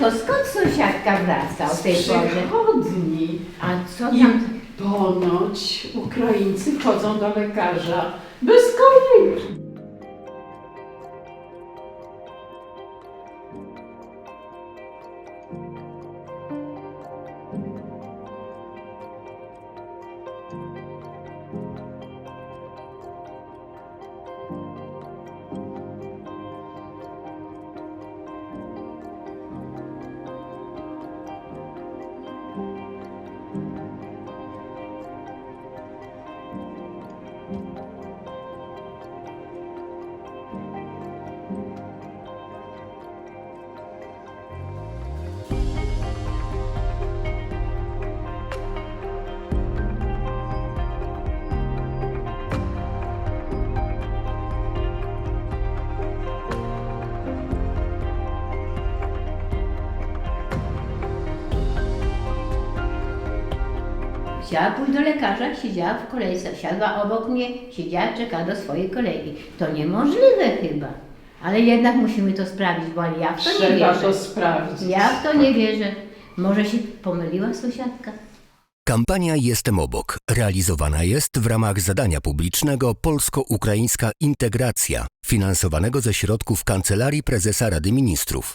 to skąd sąsiadka wraca o tej porze? Przychodni. A co I tam? ponoć Ukraińcy chodzą do lekarza bez kolejki. Chciała pójść do lekarza, siedziała w kolejce, siadła obok mnie, siedziała, czekała do swojej kolegi. To niemożliwe chyba. Ale jednak musimy to sprawdzić, bo ja w to nie Trzeba wierzę. to sprawdzić. Ja w to nie wierzę. Może się pomyliła sąsiadka? Kampania Jestem obok realizowana jest w ramach zadania publicznego Polsko-Ukraińska Integracja, finansowanego ze środków Kancelarii Prezesa Rady Ministrów.